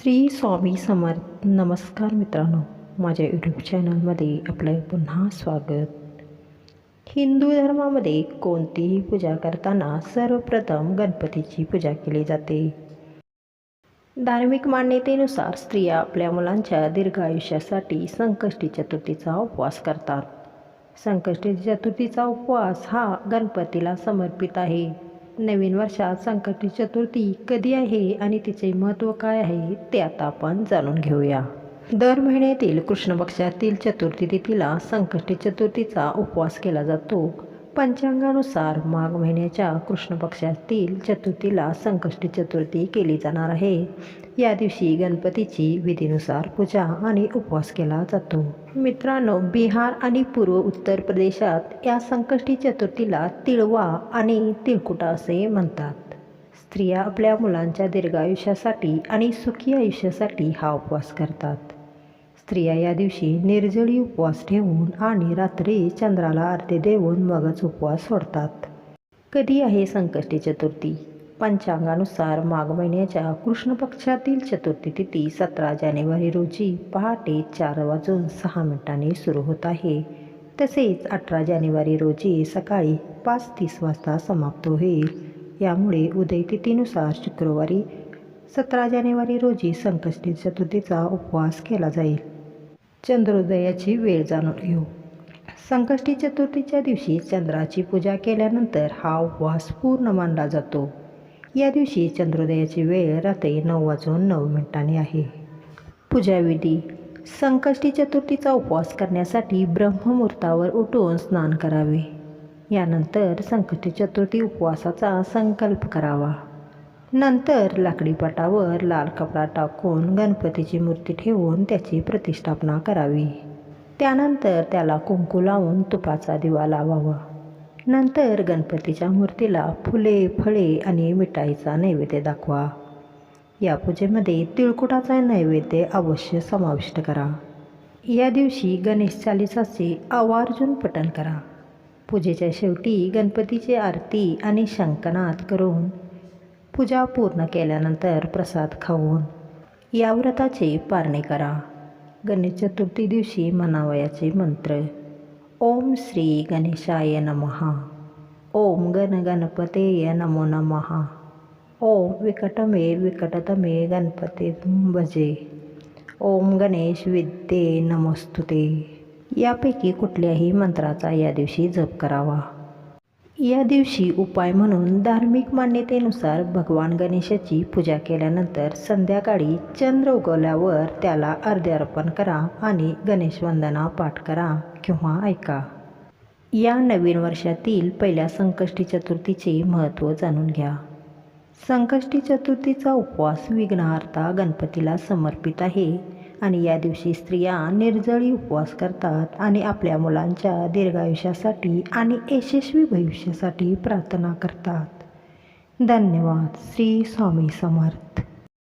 श्री स्वामी समर्थ नमस्कार मित्रांनो. माझ्या यूट्यूब चॅनलमध्ये आपलं पुन्हा स्वागत. हिंदू धर्मामध्ये कोणतीही पूजा करताना सर्वप्रथम गणपतीची पूजा केली जाते. धार्मिक मान्यतेनुसार स्त्रिया आपल्या मुलांच्या दीर्घ आयुष्यासाठी संकष्टी चतुर्थीचा उपवास करतात. संकष्टी चतुर्थीचा उपवास हा गणपतीला समर्पित आहे. नवीन वर्षात संकटी चतुर्थी कधी आहे आणि तिचे महत्त्व काय आहे ते आता आपण जाणून घेऊया. दर महिन्यातील कृष्ण पक्षातील चतुर्थी तिथीला संकष्टी चतुर्थीचा उपवास केला जातो. पंचांगानुसार माघ महिन्याच्या कृष्ण पक्षातील चतुर्थीला संकष्टी चतुर्थी केली जाणार आहे. या दिवशी गणपतीची विधीनुसार पूजा आणि उपवास केला जातो. मित्रांनो बिहार आणि पूर्व उत्तर प्रदेशात या संकष्टी चतुर्थीला तिळवा आणि तिळकुटा असे म्हणतात. स्त्रिया आपल्या मुलांच्या दीर्घायुष्यासाठी आणि सुखी आयुष्यासाठी हा उपवास करतात. स्त्रिया या दिवशी निर्जळी उपवास ठेवून आणि रात्री चंद्राला आरती देऊन मगच उपवास सोडतात. कधी आहे संकष्टी चतुर्थी? पंचांगानुसार माघ महिन्याच्या कृष्ण पक्षातील चतुर्थी तिथी सतरा जानेवारी रोजी पहाटे चार वाजून सहा मिनिटांनी सुरू होत आहे. तसेच अठरा जानेवारी रोजी सकाळी पाच तीस वाजता समाप्त होईल. यामुळे उदय तिथीनुसार शुक्रवारी सतरा जानेवारी रोजी संकष्टी चतुर्थीचा उपवास केला जाईल. चंद्रोदयाची वेळ जाणून घेऊ. संकष्टी चतुर्थीच्या दिवशी चंद्राची पूजा केल्यानंतर हा उपवास पूर्ण मानला जातो. या दिवशी चंद्रोदयाची वेळ रात्री नऊ वाजून नऊ मिनिटांनी आहे. पूजाविधी. संकष्टी चतुर्थीचा उपवास करण्यासाठी ब्रह्ममुहूर्तावर उठून स्नान करावे. यानंतर संकष्टी चतुर्थी उपवासाचा संकल्प करावा. नंतर लाकडी पाटावर लाल कपडा टाकून गणपतीची मूर्ती ठेवून त्याची प्रतिष्ठापना करावी. त्यानंतर त्याला कुंकू लावून तुपाचा दिवा लावावा. नंतर गणपतीच्या मूर्तीला फुले फळे आणि मिठाईचा नैवेद्य दाखवा. या पूजेमध्ये तिळकुटाचा नैवेद्य अवश्य समाविष्ट करा. या दिवशी गणेश चालिसाचे आवर्जून पठण करा. पूजेच्या शेवटी गणपतीची आरती आणि शंकनाद करून पूजा पूर्ण केल्यानंतर प्रसाद खाऊन या व्रताचे पारणे करा. गणेश चतुर्थी दिवशी म्हणावयाचे मंत्र. ओम श्री गणेशाय नमः. ओम गण गणपतेय नमो नमः. ओम विकटमे विकटतमे गणपती भजे. ओम गणेश विद्ये नमस्तुते. यापैकी कुठल्याही मंत्राचा या दिवशी जप करावा. या दिवशी उपाय म्हणून धार्मिक मान्यतेनुसार भगवान गणेशाची पूजा केल्यानंतर संध्याकाळी चंद्र उगवल्यावर त्याला अर्धे अर्पण करा आणि गणेश वंदना पाठ करा किंवा ऐका. या नवीन वर्षातील पहिल्या संकष्टी चतुर्थीचे महत्त्व जाणून घ्या. संकष्टी चतुर्थीचा उपवास विघ्नहार्ता गणपतीला समर्पित आहे. आणि या दिवशी स्त्रिया निर्जळी उपवास करतात आणि आपल्या मुलांच्या दीर्घायुष्यासाठी आणि यशस्वी भविष्यासाठी प्रार्थना करतात. धन्यवाद. श्री स्वामी समर्थ.